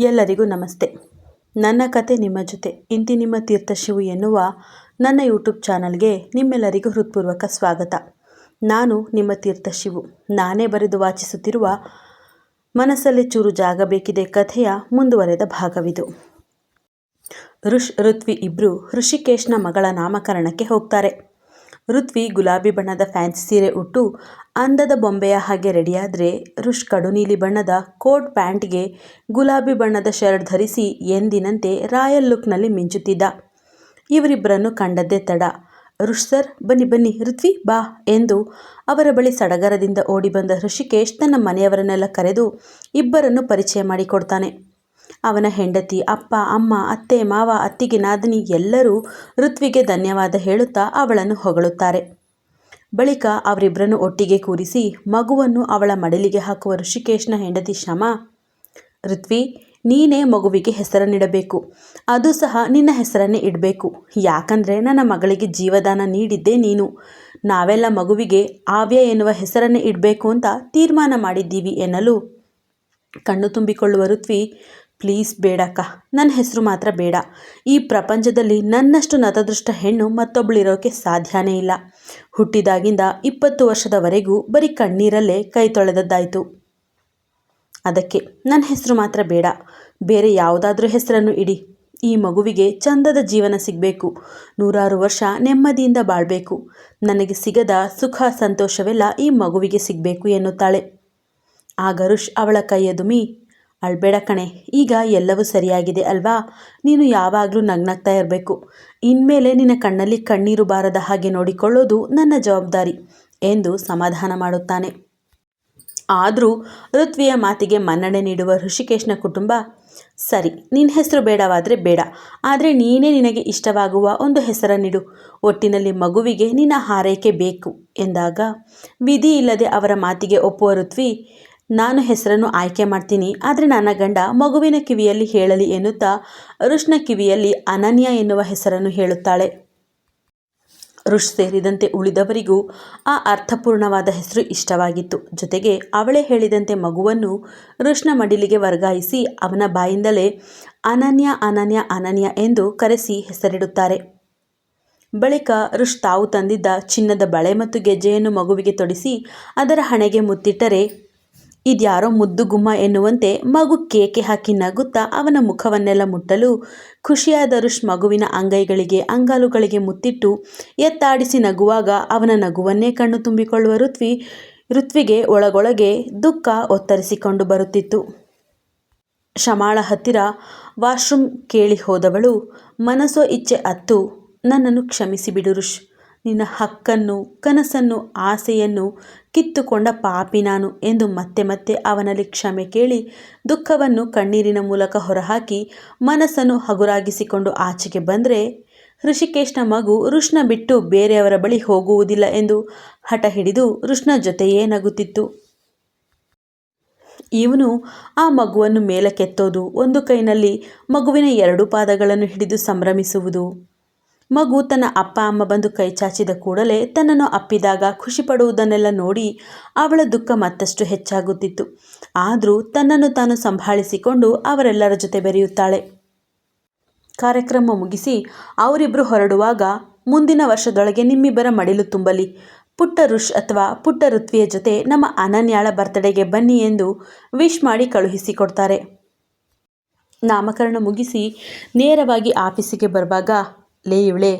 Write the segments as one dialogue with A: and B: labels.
A: ಎಲ್ಲರಿಗೂ ನಮಸ್ತೆ. ನನ್ನ ಕತೆ ನಿಮ್ಮ ಜೊತೆ, ಇಂತಿ ನಿಮ್ಮ ತೀರ್ಥಶಿವು ಎನ್ನುವ ನನ್ನ ಯೂಟ್ಯೂಬ್ ಚಾನಲ್ಗೆ ನಿಮ್ಮೆಲ್ಲರಿಗೂ ಹೃತ್ಪೂರ್ವಕ ಸ್ವಾಗತ. ನಾನು ನಿಮ್ಮ ತೀರ್ಥಶಿವು. ನಾನೇ ಬರೆದು ವಾಚಿಸುತ್ತಿರುವ ಮನಸ್ಸಲ್ಲಿ ಚೂರು ಜಾಗ ಬೇಕಿದೆ ಕಥೆಯ ಮುಂದುವರೆದ ಭಾಗವಿದು. ಋಷ್, ಋತ್ವಿ ಇಬ್ಬರು ಋಷಿಕೇಶ್ನ ಮಗಳ ನಾಮಕರಣಕ್ಕೆ ಹೋಗ್ತಾರೆ. ಋತ್ವಿ ಗುಲಾಬಿ ಬಣ್ಣದ ಫ್ಯಾನ್ಸಿ ಸೀರೆ ಉಟ್ಟು ಅಂದದ ಬೊಂಬೆಯ ಹಾಗೆ ರೆಡಿಯಾದರೆ ರುಷ್ ಕಡು ನೀಲಿ ಬಣ್ಣದ ಕೋಟ್ ಪ್ಯಾಂಟ್ಗೆ ಗುಲಾಬಿ ಬಣ್ಣದ ಶರ್ಟ್ ಧರಿಸಿ ಎಂದಿನಂತೆ ರಾಯಲ್ ಲುಕ್ನಲ್ಲಿ ಮಿಂಚುತ್ತಿದ್ದ. ಇವರಿಬ್ಬರನ್ನು ಕಂಡದ್ದೇ ತಡ. ಋಷ್ ಸರ್, ಬನ್ನಿ ಬನ್ನಿ, ಋತ್ವಿ, ಬಾ ಎಂದು ಅವರ ಬಳಿ ಸಡಗರದಿಂದ ಓಡಿ ಬಂದ ಋಷಿಕೇಶ್ ತನ್ನ ಮನೆಯವರನ್ನೆಲ್ಲ ಕರೆದು ಇಬ್ಬರನ್ನು ಪರಿಚಯ ಮಾಡಿಕೊಡ್ತಾನೆ. ಅವನ ಹೆಂಡತಿ, ಅಪ್ಪ, ಅಮ್ಮ, ಅತ್ತೆ, ಮಾವ, ಅತ್ತಿಗೆ, ನಾದಿನಿ ಎಲ್ಲರೂ ಋತ್ವಿಗೆ ಧನ್ಯವಾದ ಹೇಳುತ್ತಾ ಅವಳನ್ನು ಹೊಗಳುತ್ತಾರೆ. ಬಳಿಕ ಅವರಿಬ್ಬರನ್ನು ಒಟ್ಟಿಗೆ ಕೂರಿಸಿ ಮಗುವನ್ನು ಅವಳ ಮಡಲಿಗೆ ಹಾಕುವ ಋಷಿಕೇಶ್ನ ಹೆಂಡತಿ ಶ್ರಮ ಋತ್ವಿ, ನೀನೇ ಮಗುವಿಗೆ ಹೆಸರನ್ನಿಡಬೇಕು. ಅದು ಸಹ ನಿನ್ನ ಹೆಸರನ್ನೇ ಇಡಬೇಕು. ಯಾಕಂದರೆ ನನ್ನ ಮಗಳಿಗೆ ಜೀವದಾನ ನೀಡಿದ್ದೇ ನೀನು. ನಾವೆಲ್ಲ ಮಗುವಿಗೆ ಆವ್ಯ ಎನ್ನುವ ಹೆಸರನ್ನೇ ಇಡಬೇಕು ಅಂತ ತೀರ್ಮಾನ ಮಾಡಿದ್ದೀವಿ ಎನ್ನಲು. ಕಣ್ಣು ತುಂಬಿಕೊಳ್ಳುವ ಋತ್ವಿ ಪ್ಲೀಸ್ ಬೇಡಕ್ಕ. ನನ್ನ ಹೆಸರು ಮಾತ್ರ ಬೇಡ. ಈ ಪ್ರಪಂಚದಲ್ಲಿ ನನ್ನಷ್ಟು ನತದೃಷ್ಟ ಹೆಣ್ಣು ಮತ್ತೊಬ್ಬಳಿರೋಕೆ ಸಾಧ್ಯನೇ ಇಲ್ಲ. ಹುಟ್ಟಿದಾಗಿಂದ ಇಪ್ಪತ್ತು ವರ್ಷದವರೆಗೂ ಬರೀ ಕಣ್ಣೀರಲ್ಲೇ ಕೈ ತೊಳೆದದ್ದಾಯಿತು. ಅದಕ್ಕೆ ನನ್ನ ಹೆಸರು ಮಾತ್ರ ಬೇಡ. ಬೇರೆ ಯಾವುದಾದ್ರೂ ಹೆಸರನ್ನು ಇಡಿ. ಈ ಮಗುವಿಗೆ ಚಂದದ ಜೀವನ ಸಿಗಬೇಕು. ನೂರಾರು ವರ್ಷ ನೆಮ್ಮದಿಯಿಂದ ಬಾಳಬೇಕು. ನನಗೆ ಸಿಗದ ಸುಖ ಸಂತೋಷವೆಲ್ಲ ಈ ಮಗುವಿಗೆ ಸಿಗಬೇಕು ಎನ್ನುತ್ತಾಳೆ. ಆ ಋಷ್ ಅವಳ ಕೈಯದುಮಿ ಅಳ್ಬೇಡ ಕಣೆ, ಈಗ ಎಲ್ಲವೂ ಸರಿಯಾಗಿದೆ ಅಲ್ವಾ? ನೀನು ಯಾವಾಗಲೂ ನಗ್ನಗ್ತಾ ಇರಬೇಕು. ಇನ್ಮೇಲೆ ನಿನ್ನ ಕಣ್ಣಲ್ಲಿ ಕಣ್ಣೀರು ಬಾರದ ಹಾಗೆ ನೋಡಿಕೊಳ್ಳೋದು ನನ್ನ ಜವಾಬ್ದಾರಿ ಎಂದು ಸಮಾಧಾನ ಮಾಡುತ್ತಾನೆ. ಆದರೂ ಋತ್ವಿಯ ಮಾತಿಗೆ ಮನ್ನಣೆ ನೀಡುವ ಋಷಿಕೇಶ್ನ ಕುಟುಂಬ, ಸರಿ ನಿನ್ನ ಹೆಸರು ಬೇಡವಾದರೆ ಬೇಡ, ಆದರೆ ನೀನೇ ನಿನಗೆ ಇಷ್ಟವಾಗುವ ಒಂದು ಹೆಸರನ್ನಿಡು ಒಟ್ಟಿನಲ್ಲಿ ಮಗುವಿಗೆ ನಿನ್ನ ಹಾರೈಕೆ ಬೇಕು ಎಂದಾಗ ವಿಧಿ ಇಲ್ಲದೆ ಅವರ ಮಾತಿಗೆ ಒಪ್ಪುವ ಋತ್ವಿ ನಾನು ಹೆಸರನ್ನು ಆಯ್ಕೆ ಮಾಡ್ತೀನಿ, ಆದರೆ ನನ್ನ ಗಂಡ ಮಗುವಿನ ಕಿವಿಯಲ್ಲಿ ಹೇಳಲಿ ಎನ್ನುತ್ತಾ ಋಷ್ನ ಕಿವಿಯಲ್ಲಿ ಅನನ್ಯ ಎನ್ನುವ ಹೆಸರನ್ನು ಹೇಳುತ್ತಾಳೆ. ಋಷ್ ಸೇರಿದಂತೆ ಉಳಿದವರಿಗೂ ಆ ಅರ್ಥಪೂರ್ಣವಾದ ಹೆಸರು ಇಷ್ಟವಾಗಿತ್ತು. ಜೊತೆಗೆ ಅವಳೇ ಹೇಳಿದಂತೆ ಮಗುವನ್ನು ಋಷ್ನ ಮಡಿಲಿಗೆ ವರ್ಗಾಯಿಸಿ ಅವನ ಬಾಯಿಂದಲೇ ಅನನ್ಯ ಅನನ್ಯ ಅನನ್ಯ ಎಂದು ಕರೆಸಿ ಹೆಸರಿಡುತ್ತಾರೆ. ಬಳಿಕ ಋಷ್ ತಾವು ತಂದಿದ್ದ ಚಿನ್ನದ ಬಳೆ ಮತ್ತು ಗೆಜ್ಜೆಯನ್ನು ಮಗುವಿಗೆ ತೊಡಿಸಿ ಅದರ ಹಣೆಗೆ ಮುತ್ತಿಟ್ಟರೆ ಇದ್ಯಾರೋ ಮುದ್ದು ಗುಮ್ಮ ಎನ್ನುವಂತೆ ಮಗು ಕೇಕೆ ಹಾಕಿ ನಗುತ್ತಾ ಅವನ ಮುಖವನ್ನೆಲ್ಲ ಮುಟ್ಟಲು ಖುಷಿಯಾದ ರುಷ್ ಮಗುವಿನ ಅಂಗೈಗಳಿಗೆ, ಅಂಗಾಲುಗಳಿಗೆ ಮುತ್ತಿಟ್ಟು ಎತ್ತಾಡಿಸಿ ನಗುವಾಗ ಅವನ ನಗುವನ್ನೇ ಕಣ್ಣು ತುಂಬಿಕೊಳ್ಳುವ ಋತ್ವಿ, ಋತ್ವಿಗೆ ಒಳಗೊಳಗೆ ದುಃಖ ಒತ್ತರಿಸಿಕೊಂಡು ಬರುತ್ತಿತ್ತು. ಶಮಾಳ ಹತ್ತಿರ ವಾಶ್ರೂಮ್ ಕೇಳಿ ಹೋದವಳು ಮನಸ್ಸೋ ಇಚ್ಛೆ ಅತ್ತು, ನನ್ನನ್ನು ಕ್ಷಮಿಸಿ ಬಿಡು ಋಷ್. ನಿನ್ನ ಹಕ್ಕನ್ನು, ಕನಸನ್ನು, ಆಸೆಯನ್ನು ಕಿತ್ತುಕೊಂಡ ಪಾಪಿ ನಾನು ಎಂದು ಮತ್ತೆ ಮತ್ತೆ ಅವನಲ್ಲಿ ಕ್ಷಮೆ ಕೇಳಿ ದುಃಖವನ್ನು ಕಣ್ಣೀರಿನ ಮೂಲಕ ಹೊರಹಾಕಿ ಮನಸ್ಸನ್ನು ಹಗುರಾಗಿಸಿಕೊಂಡು ಆಚೆಗೆ ಬಂದರೆ, ಋಷಿಕೇಶ್ನ ಮಗು ಋಷ್ಣ ಬಿಟ್ಟು ಬೇರೆಯವರ ಬಳಿ ಹೋಗುವುದಿಲ್ಲ ಎಂದು ಹಠ ಹಿಡಿದು ಋಷ್ಣ ಜೊತೆಯೇ ನಗುತ್ತಿತ್ತು. ಇವನು ಆ ಮಗುವನ್ನು ಮೇಲಕ್ಕೆತ್ತೋದು, ಒಂದು ಕೈನಲ್ಲಿ ಮಗುವಿನ ಎರಡು ಪಾದಗಳನ್ನು ಹಿಡಿದು ಸಂಭ್ರಮಿಸುವುದು. ಮಗು ತನ್ನ ಅಪ್ಪ, ಅಮ್ಮ ಬಂದು ಕೈ ಚಾಚಿದ ಕೂಡಲೇ ತನ್ನನ್ನು ಅಪ್ಪಿದಾಗ ಖುಷಿ ಪಡುವುದನ್ನೆಲ್ಲ ನೋಡಿ ಅವಳ ದುಃಖ ಮತ್ತಷ್ಟು ಹೆಚ್ಚಾಗುತ್ತಿತ್ತು. ಆದರೂ ತನ್ನನ್ನು ತಾನು ಸಂಭಾಳಿಸಿಕೊಂಡು ಅವರೆಲ್ಲರ ಜೊತೆ ಬೆರೆಯುತ್ತಾಳೆ. ಕಾರ್ಯಕ್ರಮ ಮುಗಿಸಿ ಅವರಿಬ್ಬರು ಹೊರಡುವಾಗ ಮುಂದಿನ ವರ್ಷದೊಳಗೆ ನಿಮ್ಮಿಬ್ಬರ ಮಡಿಲು ತುಂಬಲಿ. ಪುಟ್ಟ ಋಷ್ ಅಥವಾ ಪುಟ್ಟ ಋತ್ವಿಯ ಜೊತೆ ನಮ್ಮ ಅನನ್ಯಾಳ ಬರ್ತಡೆಗೆ ಬನ್ನಿ ಎಂದು ವಿಶ್ ಮಾಡಿ ಕಳುಹಿಸಿಕೊಡ್ತಾರೆ. ನಾಮಕರಣ ಮುಗಿಸಿ ನೇರವಾಗಿ ಆಫೀಸಿಗೆ ಬರುವಾಗ ಲೇ ಇವಳೆ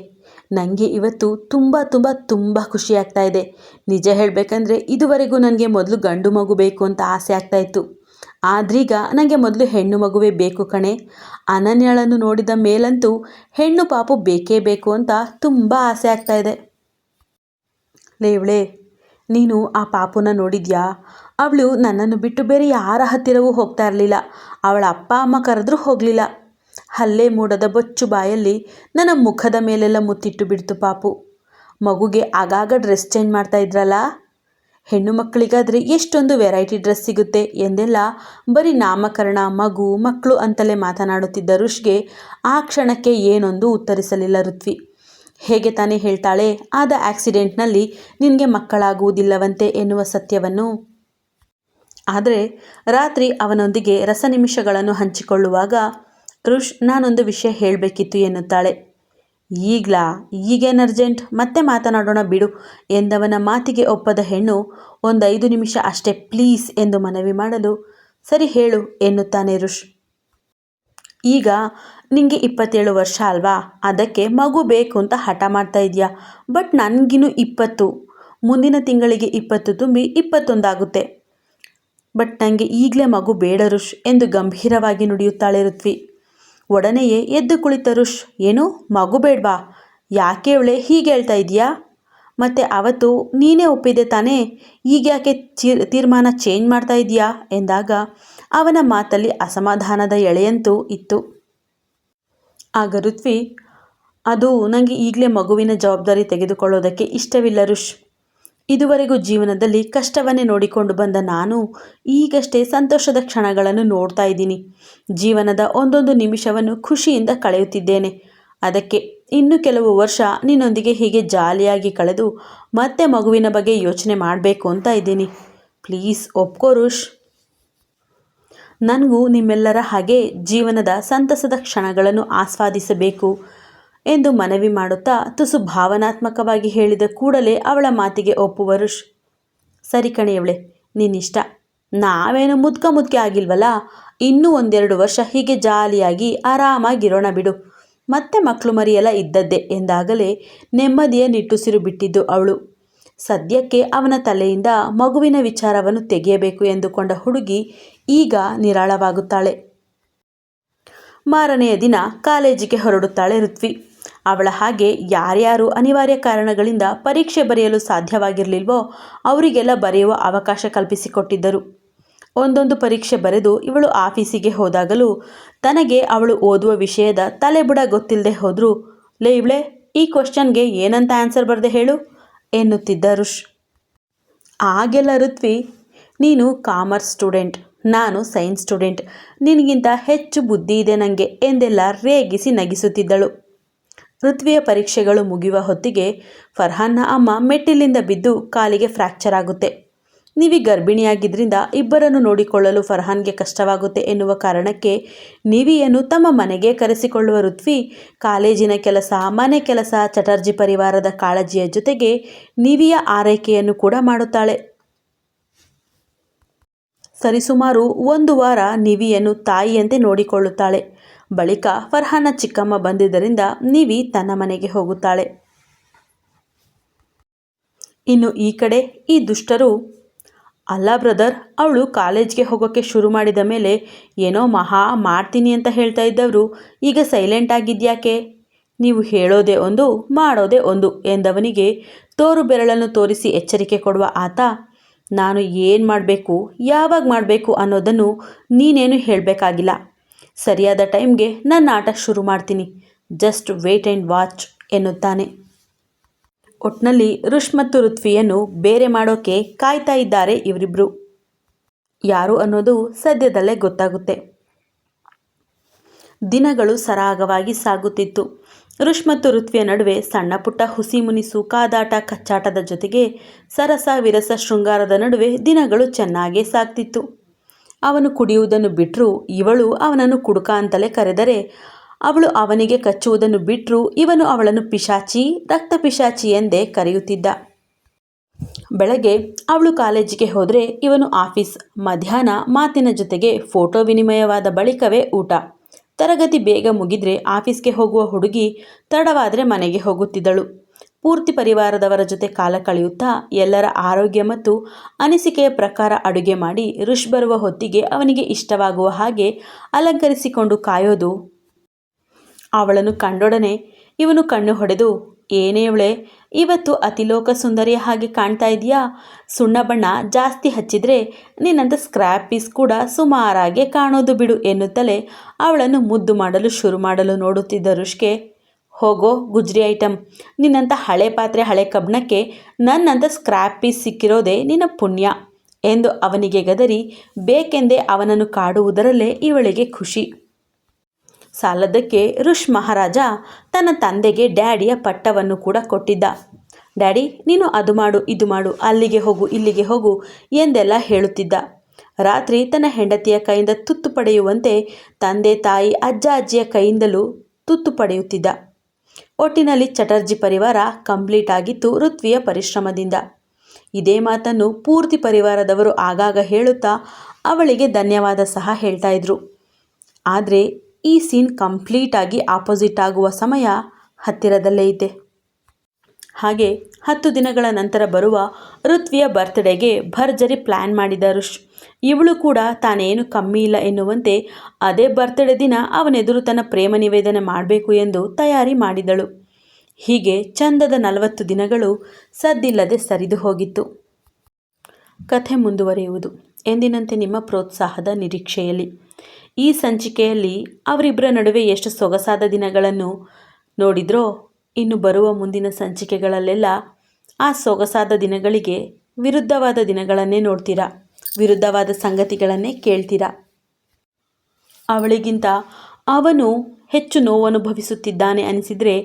A: ನನಗೆ ಇವತ್ತು ತುಂಬ ತುಂಬ ತುಂಬ ಖುಷಿ ಆಗ್ತಾ ಇದೆ. ನಿಜ ಹೇಳಬೇಕಂದ್ರೆ ಇದುವರೆಗೂ ನನಗೆ ಮೊದಲು ಗಂಡು ಮಗು ಬೇಕು ಅಂತ ಆಸೆ ಆಗ್ತಾ ಇತ್ತು. ಆದ್ರೀಗ ನನಗೆ ಮೊದಲು ಹೆಣ್ಣು ಮಗುವೇ ಬೇಕು ಕಣೆ. ಅನನ್ಯಳನ್ನು ನೋಡಿದ ಮೇಲಂತೂ ಹೆಣ್ಣು ಪಾಪು ಬೇಕೇ ಬೇಕು ಅಂತ ತುಂಬ ಆಸೆ ಆಗ್ತಾ ಇದೆ. ಲೇವಳೆ ನೀನು ಆ ಪಾಪುನ ನೋಡಿದ್ಯಾ? ಅವಳು ನನ್ನನ್ನು ಬಿಟ್ಟು ಬೇರೆ ಯಾರ ಹತ್ತಿರವೂ ಹೋಗ್ತಾ ಇರಲಿಲ್ಲ. ಅವಳ ಅಪ್ಪ ಅಮ್ಮ ಕರೆದ್ರೂ ಹೋಗಲಿಲ್ಲ. ಹಲ್ಲೆ ಮೂಡದ ಬೊಚ್ಚು ಬಾಯಲ್ಲಿ ನನ್ನ ಮುಖದ ಮೇಲೆಲ್ಲ ಮುತ್ತಿಟ್ಟು ಬಿಡ್ತು ಪಾಪು. ಮಗುಗೆ ಆಗಾಗ ಡ್ರೆಸ್ ಚೇಂಜ್ ಮಾಡ್ತಾ ಇದ್ರಲ್ಲ? ಹೆಣ್ಣು ಮಕ್ಕಳಿಗಾದರೆ ಎಷ್ಟೊಂದು ವೆರೈಟಿ ಡ್ರೆಸ್ ಸಿಗುತ್ತೆ ಎಂದೆಲ್ಲ ಬರೀ ನಾಮಕರಣ, ಮಗು, ಮಕ್ಕಳು ಅಂತಲೇ ಮಾತನಾಡುತ್ತಿದ್ದ ಋಷ್ಗೆ ಆ ಕ್ಷಣಕ್ಕೆ ಏನೊಂದು ಉತ್ತರಿಸಲಿಲ್ಲ ಋತ್ವಿ. ಹೇಗೆ ತಾನೇ ಹೇಳ್ತಾಳೆ, ಆದ ಆಕ್ಸಿಡೆಂಟ್ನಲ್ಲಿ ನಿನಗೆ ಮಕ್ಕಳಾಗುವುದಿಲ್ಲವಂತೆ ಎನ್ನುವ ಸತ್ಯವನ್ನು. ಆದರೆ ರಾತ್ರಿ ಅವನೊಂದಿಗೆ ರಸನಿಮಿಷಗಳನ್ನು ಹಂಚಿಕೊಳ್ಳುವಾಗ ಋಷ್ ನಾನೊಂದು ವಿಷಯ ಹೇಳಬೇಕಿತ್ತು ಎನ್ನುತ್ತಾಳೆ. ಈಗ್ಲಾ? ಈಗೇನು ಅರ್ಜೆಂಟ್? ಮತ್ತೆ ಮಾತನಾಡೋಣ ಬಿಡು ಎಂದವನ ಮಾತಿಗೆ ಒಪ್ಪದ ಹೆಣ್ಣು ಒಂದು ಐದು ನಿಮಿಷ ಅಷ್ಟೇ, ಪ್ಲೀಸ್, ಎಂದು ಮನವಿ ಮಾಡಲು, ಸರಿ ಹೇಳು, ಎನ್ನುತ್ತಾನೆ ಋಷ್ ಈಗ ನಿಮಗೆ ಇಪ್ಪತ್ತೇಳು ವರ್ಷ ಅಲ್ವಾ? ಅದಕ್ಕೆ ಮಗು ಬೇಕು ಅಂತ ಹಠ ಮಾಡ್ತಾ ಇದೆಯಾ? ಬಟ್ ನನಗಿನ್ನೂ ಇಪ್ಪತ್ತು. ಮುಂದಿನ ತಿಂಗಳಿಗೆ ಇಪ್ಪತ್ತು ತುಂಬಿ ಇಪ್ಪತ್ತೊಂದಾಗುತ್ತೆ. ಬಟ್ ನನಗೆ ಈಗಲೇ ಮಗು ಬೇಡ ಋಷ್ ಎಂದು ಗಂಭೀರವಾಗಿ ನುಡಿಯುತ್ತಾಳೆ ಋತ್ವಿ. ಒಡನೆಯೇ ಎದ್ದು ಕುಳಿತ ಋಷ್ ಏನು, ಮಗು ಬೇಡ್ವಾ? ಯಾಕೆ ಅವಳೆ ಹೀಗೆ ಹೇಳ್ತಾ ಇದೀಯಾ ಮತ್ತು ಅವತ್ತು ನೀನೇ ಒಪ್ಪಿದೆ ತಾನೇ? ಈಗ ಯಾಕೆ ತೀರ್ಮಾನ ಚೇಂಜ್ ಮಾಡ್ತಾ ಇದೀಯಾ ಎಂದಾಗ ಅವನ ಮಾತಲ್ಲಿ ಅಸಮಾಧಾನದ ಎಳೆಯಂತೂ ಇತ್ತು. ಆಗ ಋತ್ವಿ, ಅದು ನನಗೆ ಈಗಲೇ ಮಗುವಿನ ಜವಾಬ್ದಾರಿ ತೆಗೆದುಕೊಳ್ಳೋದಕ್ಕೆ ಇಷ್ಟವಿಲ್ಲ ಋಷ್ ಇದುವರೆಗೂ ಜೀವನದಲ್ಲಿ ಕಷ್ಟವನ್ನೇ ನೋಡಿಕೊಂಡು ಬಂದ ನಾನು ಈಗಷ್ಟೇ ಸಂತೋಷದ ಕ್ಷಣಗಳನ್ನು ನೋಡ್ತಾ ಇದ್ದೀನಿ. ಜೀವನದ ಒಂದೊಂದು ನಿಮಿಷವನ್ನು ಖುಷಿಯಿಂದ ಕಳೆಯುತ್ತಿದ್ದೇನೆ. ಅದಕ್ಕೆ ಇನ್ನು ಕೆಲವು ವರ್ಷ ನಿನ್ನೊಂದಿಗೆ ಹೀಗೆ ಜಾಲಿಯಾಗಿ ಕಳೆದು ಮತ್ತೆ ಮಗುವಿನ ಬಗ್ಗೆ ಯೋಚನೆ ಮಾಡಬೇಕು ಅಂತ ಇದ್ದೀನಿ. ಪ್ಲೀಸ್ ಒಪ್ಕೋ ರುಷ್. ನನಗೂ ನಿಮ್ಮೆಲ್ಲರ ಹಾಗೆ ಜೀವನದ ಸಂತಸದ ಕ್ಷಣಗಳನ್ನು ಆಸ್ವಾದಿಸಬೇಕು. ಎಂದು ಮನವಿ ಮಾಡುತ್ತಾ ತುಸು ಭಾವನಾತ್ಮಕವಾಗಿ ಹೇಳಿದ ಕೂಡಲೇ ಅವಳ ಮಾತಿಗೆ ಒಪ್ಪುವ ಋಷ್ ಸರಿ ಕಣೆಯವಳೆ, ನಿನ್ನಿಷ್ಟ. ನಾವೇನು ಮುದ್ಕ ಮುದ್ಕೆ ಆಗಿಲ್ವಲ್ಲ? ಇನ್ನೂ ಒಂದೆರಡು ವರ್ಷ ಹೀಗೆ ಜಾಲಿಯಾಗಿ ಆರಾಮಾಗಿರೋಣ ಬಿಡು. ಮತ್ತೆ ಮಕ್ಕಳು ಮರಿಯಲ್ಲ ಇದ್ದದ್ದೇ ಎಂದಾಗಲೇ ನೆಮ್ಮದಿಯ ನಿಟ್ಟುಸಿರು ಬಿಟ್ಟಿದ್ದು ಅವಳು. ಸದ್ಯಕ್ಕೆ ಅವನ ತಲೆಯಿಂದ ಮಗುವಿನ ವಿಚಾರವನ್ನು ತೆಗೆಯಬೇಕು ಎಂದುಕೊಂಡ ಹುಡುಗಿ ಈಗ ನಿರಾಳವಾಗುತ್ತಾಳೆ. ಮಾರನೆಯ ದಿನ ಕಾಲೇಜಿಗೆ ಹೊರಡುತ್ತಾಳೆ ಋತ್ವಿ. ಅವಳ ಹಾಗೆ ಯಾರ್ಯಾರು ಅನಿವಾರ್ಯ ಕಾರಣಗಳಿಂದ ಪರೀಕ್ಷೆ ಬರೆಯಲು ಸಾಧ್ಯವಾಗಿರಲಿಲ್ವೋ ಅವರಿಗೆಲ್ಲ ಬರೆಯುವ ಅವಕಾಶ ಕಲ್ಪಿಸಿಕೊಟ್ಟಿದ್ದರು. ಒಂದೊಂದು ಪರೀಕ್ಷೆ ಬರೆದು ಇವಳು ಆಫೀಸಿಗೆ ಹೋದಾಗಲೂ ತನಗೆ ಅವಳು ಓದುವ ವಿಷಯದ ತಲೆಬುಡ ಗೊತ್ತಿಲ್ಲದೆ ಹೋದರೂ, ಲೇ ಇವಳೆ, ಈ ಕ್ವಶನ್ಗೆ ಏನಂತ ಆನ್ಸರ್ ಬರೆದೆ ಹೇಳು? ಎನ್ನುತ್ತಿದ್ದ ರುಷ್. ಆಗೆಲ್ಲ ಋತ್ವಿ, ನೀನು ಕಾಮರ್ಸ್ ಸ್ಟೂಡೆಂಟ್, ನಾನು ಸೈನ್ಸ್ ಸ್ಟೂಡೆಂಟ್, ನಿನಗಿಂತ ಹೆಚ್ಚು ಬುದ್ಧಿ ಇದೆ ನನಗೆ ಎಂದೆಲ್ಲ ರೇಗಿಸಿ ನಗಿಸುತ್ತಿದ್ದಳು. ಋತ್ವಿಯ ಪರೀಕ್ಷೆಗಳು ಮುಗಿಯುವ ಹೊತ್ತಿಗೆ ಫರ್ಹಾನ್ನ ಅಮ್ಮ ಮೆಟ್ಟಿಲಿಂದ ಬಿದ್ದು ಕಾಲಿಗೆ ಫ್ರ್ಯಾಕ್ಚರ್ ಆಗುತ್ತೆ. ನೀವಿ ಗರ್ಭಿಣಿಯಾಗಿದ್ದರಿಂದ ಇಬ್ಬರನ್ನು ನೋಡಿಕೊಳ್ಳಲು ಫರ್ಹಾನ್ಗೆ ಕಷ್ಟವಾಗುತ್ತೆ ಎನ್ನುವ ಕಾರಣಕ್ಕೆ ನಿವಿಯನ್ನು ತಮ್ಮ ಮನೆಗೆ ಕರೆಸಿಕೊಳ್ಳುವ ಋತ್ವಿ, ಕಾಲೇಜಿನ ಕೆಲಸ, ಮನೆ ಕೆಲಸ, ಚಟರ್ಜಿ ಪರಿವಾರದ ಕಾಳಜಿಯ ಜೊತೆಗೆ ನಿವಿಯ ಆರೈಕೆಯನ್ನು ಕೂಡ ಮಾಡುತ್ತಾಳೆ. ಸರಿಸುಮಾರು ಒಂದು ವಾರ ನಿವಿಯನ್ನು ತಾಯಿಯಂತೆ ನೋಡಿಕೊಳ್ಳುತ್ತಾಳೆ. ಬಳಿಕ ಫರ್ಹಾನ ಚಿಕ್ಕಮ್ಮ ಬಂದಿದ್ದರಿಂದ ನೀವಿ ತನ್ನ ಮನೆಗೆ ಹೋಗುತ್ತಾಳೆ. ಇನ್ನು ಈ ಕಡೆ ಈ ದುಷ್ಟರು, ಅಲ್ಲ ಬ್ರದರ್, ಅವಳು ಕಾಲೇಜ್ಗೆ ಹೋಗೋಕ್ಕೆ ಶುರು ಮಾಡಿದ ಮೇಲೆ ಏನೋ ಮಹಾ ಮಾಡ್ತೀನಿ ಅಂತ ಹೇಳ್ತಾ ಇದ್ದವರು. ಈಗ ಸೈಲೆಂಟ್ ಆಗಿದ್ಯಾಕೆ? ನೀವು ಹೇಳೋದೇ ಒಂದು, ಮಾಡೋದೇ ಒಂದು ಎಂದವನಿಗೆ ತೋರು ಬೆರಳನ್ನು ತೋರಿಸಿ ಎಚ್ಚರಿಕೆ ಕೊಡುವ ಆತ, ನಾನು ಏನು ಮಾಡಬೇಕು, ಯಾವಾಗ ಮಾಡಬೇಕು ಅನ್ನೋದನ್ನು ನೀನೇನು ಹೇಳಬೇಕಾಗಿಲ್ಲ. ಸರಿಯಾದ ಟೈಮ್ಗೆ ನನ್ನ ಆಟ ಶುರು ಮಾಡ್ತೀನಿ. ಜಸ್ಟ್ ವೇಟ್ ಆ್ಯಂಡ್ ವಾಚ್ ಎನ್ನುತ್ತಾನೆ. ಒಟ್ನಲ್ಲಿ ಋಷ್ ಮತ್ತು ಋತ್ವಿಯನ್ನು ಬೇರೆ ಮಾಡೋಕೆ ಕಾಯ್ತಾ ಇದ್ದಾರೆ ಇವರಿಬ್ಬರು ಯಾರು ಅನ್ನೋದು ಸದ್ಯದಲ್ಲೇ ಗೊತ್ತಾಗುತ್ತೆ. ದಿನಗಳು ಸರಾಗವಾಗಿ ಸಾಗುತ್ತಿತ್ತು. ಋಷ್ ಮತ್ತು ಋತ್ವಿಯ ನಡುವೆ ಸಣ್ಣ ಪುಟ್ಟ ಹುಸಿ ಮುನಿಸು ಕಾದಾಟ ಕಚ್ಚಾಟದ ಜೊತೆಗೆ ಸರಸ ವಿರಸ ಶೃಂಗಾರದ ನಡುವೆ ದಿನಗಳು ಚೆನ್ನಾಗೇ ಸಾಗ್ತಿತ್ತು. ಅವನು ಕುಡಿಯುವುದನ್ನು ಬಿಟ್ಟರೂ ಇವಳು ಅವನನ್ನು ಕುಡುಕ ಅಂತಲೇ ಕರೆದರೆ, ಅವಳು ಅವನಿಗೆ ಕಚ್ಚುವುದನ್ನು ಬಿಟ್ಟರೂ ಇವನು ಅವಳನ್ನು ಪಿಶಾಚಿ, ರಕ್ತ ಪಿಶಾಚಿ ಎಂದೇ ಕರೆಯುತ್ತಿದ್ದ. ಬೆಳಗ್ಗೆ ಅವಳು ಕಾಲೇಜಿಗೆ ಹೋದರೆ ಇವನು ಆಫೀಸ್, ಮಧ್ಯಾಹ್ನ ಮಾತಿನ ಜೊತೆಗೆ ಫೋಟೋ ವಿನಿಮಯವಾದ ಬಳಿಕವೇ ಊಟ. ತರಗತಿ ಬೇಗ ಮುಗಿದ್ರೆ ಆಫೀಸ್ಗೆ ಹೋಗುವ ಹುಡುಗಿ ತಡವಾದರೆ ಮನೆಗೆ ಹೋಗುತ್ತಿದ್ದಳು. ಪೂರ್ತಿ ಪರಿವಾರದವರ ಜೊತೆ ಕಾಲ ಕಳೆಯುತ್ತಾ ಎಲ್ಲರ ಆರೋಗ್ಯ ಮತ್ತು ಅನಿಸಿಕೆಯ ಪ್ರಕಾರ ಅಡುಗೆ ಮಾಡಿ ರುಷ್ ಬರುವ ಹೊತ್ತಿಗೆ ಅವನಿಗೆ ಇಷ್ಟವಾಗುವ ಹಾಗೆ ಅಲಂಕರಿಸಿಕೊಂಡು ಕಾಯೋದು. ಅವಳನ್ನು ಕಂಡೊಡನೆ ಇವನು ಕಣ್ಣು ಹೊಡೆದು ಏನೇವಳೆ ಇವತ್ತು ಅತಿಲೋಕ ಸುಂದರಿಯ ಹಾಗೆ ಕಾಣ್ತಾ ಇದೆಯಾ ಸುಣ್ಣ ಬಣ್ಣ ಜಾಸ್ತಿ ಹಚ್ಚಿದ್ರೆ ನಿನ್ನಂಥ ಸ್ಕ್ರ್ಯಾಪ್ ಪೀಸ್ ಕೂಡ ಸುಮಾರಾಗೆ ಕಾಣೋದು ಬಿಡು ಎನ್ನುತ್ತಲೇ ಅವಳನ್ನು ಮುದ್ದು ಮಾಡಲು ಶುರು ಮಾಡಲು ನೋಡುತ್ತಿದ್ದ ಋಷ್ಗೆ ಹೋಗೋ ಗುಜ್ರಿ ಐಟಮ್ ನಿನ್ನಂಥ ಹಳೆ ಪಾತ್ರೆ, ಹಳೆ ಕಬ್ಬಣಕ್ಕೆ ನನ್ನಂಥ ಸ್ಕ್ರ್ಯಾಪ್ ಪೀಸ್ ಸಿಕ್ಕಿರೋದೇ ನಿನ್ನ ಪುಣ್ಯ ಎಂದು ಅವನಿಗೆ ಗದರಿ, ಬೇಕೆಂದೇ ಅವನನ್ನು ಕಾಡುವುದರಲ್ಲೇ ಇವಳಿಗೆ ಖುಷಿ. ಸಾಲದಕ್ಕೆ ಋಷ್ ಮಹಾರಾಜ ತನ್ನ ತಂದೆಗೆ ಡ್ಯಾಡಿಯ ಪಟ್ಟವನ್ನು ಕೂಡ ಕೊಟ್ಟಿದ್ದ. ಡ್ಯಾಡಿ, ನೀನು ಅದು ಮಾಡು, ಇದು ಮಾಡು, ಅಲ್ಲಿಗೆ ಹೋಗು, ಇಲ್ಲಿಗೆ ಹೋಗು ಎಂದೆಲ್ಲ ಹೇಳುತ್ತಿದ್ದ. ರಾತ್ರಿ ತನ್ನ ಹೆಂಡತಿಯ ಕೈಯಿಂದ ತುತ್ತು ಪಡೆಯುವಂತೆ ತಂದೆ ತಾಯಿ ಅಜ್ಜ ಅಜ್ಜಿಯ ಕೈಯಿಂದಲೂ ತುತ್ತು ಪಡೆಯುತ್ತಿದ್ದ. ಒಟ್ಟಿನಲ್ಲಿ ಚಟರ್ಜಿ ಪರಿವಾರ ಕಂಪ್ಲೀಟ್ ಆಗಿತ್ತು ಋತ್ವಿಯ ಪರಿಶ್ರಮದಿಂದ. ಇದೇ ಮಾತನ್ನು ಪೂರ್ತಿ ಪರಿವಾರದವರು ಆಗಾಗ ಹೇಳುತ್ತಾ ಅವಳಿಗೆ ಧನ್ಯವಾದ ಸಹ ಹೇಳ್ತಾ ಇದ್ರು. ಆದರೆ ಈ ಸೀನ್ ಕಂಪ್ಲೀಟ್ ಆಗಿ ಆಪೋಸಿಟ್ ಆಗುವ ಸಮಯ ಹತ್ತಿರದಲ್ಲೇ ಇದೆ. ಹಾಗೆ ಹತ್ತು ದಿನಗಳ ನಂತರ ಬರುವ ಋತ್ವಿಯ ಬರ್ತ್ಡೇಗೆ ಭರ್ಜರಿ ಪ್ಲ್ಯಾನ್ ಮಾಡಿದ ರುಷ್ ಇವಳು ಕೂಡ ತಾನೇನು ಕಮ್ಮಿ ಇಲ್ಲ ಎನ್ನುವಂತೆ ಅದೇ ಬರ್ತ್ಡೇ ದಿನ ಅವನೆದುರು ತನ್ನ ಪ್ರೇಮ ನಿವೇದನೆ ಮಾಡಬೇಕು ಎಂದು ತಯಾರಿ ಮಾಡಿದಳು. ಹೀಗೆ ಚಂದದ ನಲವತ್ತು ದಿನಗಳು ಸದ್ದಿಲ್ಲದೆ ಸರಿದು ಹೋಗಿತ್ತು. ಕಥೆ ಮುಂದುವರಿಯುವುದು. ಎಂದಿನಂತೆ ನಿಮ್ಮ ಪ್ರೋತ್ಸಾಹದ ನಿರೀಕ್ಷೆಯಲ್ಲಿ. ಈ ಸಂಚಿಕೆಯಲ್ಲಿ ಅವರಿಬ್ಬರ ನಡುವೆ ಎಷ್ಟು ಸೊಗಸಾದ ದಿನಗಳನ್ನು ನೋಡಿದ್ರೋ ಇನ್ನು ಬರುವ ಮುಂದಿನ ಸಂಚಿಕೆಗಳಲ್ಲೆಲ್ಲ ಆ ಸೊಗಸಾದ ದಿನಗಳಿಗೆ ವಿರುದ್ಧವಾದ ದಿನಗಳನ್ನೇ ನೋಡ್ತೀರಾ. ವಿರುದ್ಧವಾದ ಸಂಗತಿಗಳನ್ನೇ ಕೇಳ್ತೀರಾ. ಅವಳಿಗಿಂತ ಅವನು ಹೆಚ್ಚು ನೋವನುಭವಿಸುತ್ತಿದ್ದಾನೆ ಅನಿಸಿದರೆ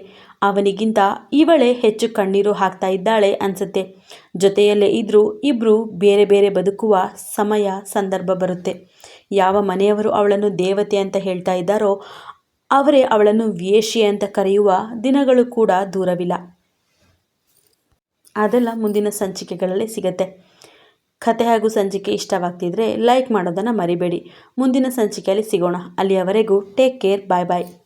A: ಅವನಿಗಿಂತ ಇವಳೇ ಹೆಚ್ಚು ಕಣ್ಣೀರು ಹಾಕ್ತಾ ಇದ್ದಾಳೆ ಅನಿಸುತ್ತೆ. ಜೊತೆಯಲ್ಲೇ ಇದ್ದರೂ ಇಬ್ಬರು ಬೇರೆ ಬೇರೆ ಬದುಕುವ ಸಮಯ, ಸಂದರ್ಭ ಬರುತ್ತೆ. ಯಾವ ಮನೆಯವರು ಅವಳನ್ನು ದೇವತೆ ಅಂತ ಹೇಳ್ತಾ ಇದ್ದಾರೋ ಅವರೇ ಅವಳನ್ನು ವೇಶ್ಯೆ ಅಂತ ಕರೆಯುವ ದಿನಗಳು ಕೂಡ ದೂರವಿಲ್ಲ. ಅದೆಲ್ಲ ಮುಂದಿನ ಸಂಚಿಕೆಗಳಲ್ಲಿ ಸಿಗತ್ತೆ. ಕತೆ ಹಾಗೂ ಸಂಚಿಕೆ ಇಷ್ಟವಾಗ್ತಿದ್ರೆ ಲೈಕ್ ಮಾಡೋದನ್ನು ಮರಿಬೇಡಿ. ಮುಂದಿನ ಸಂಚಿಕೆಯಲ್ಲಿ ಸಿಗೋಣ. ಅಲ್ಲಿಯವರೆಗೂ ಟೇಕ್ ಕೇರ್, ಬಾಯ್ ಬಾಯ್.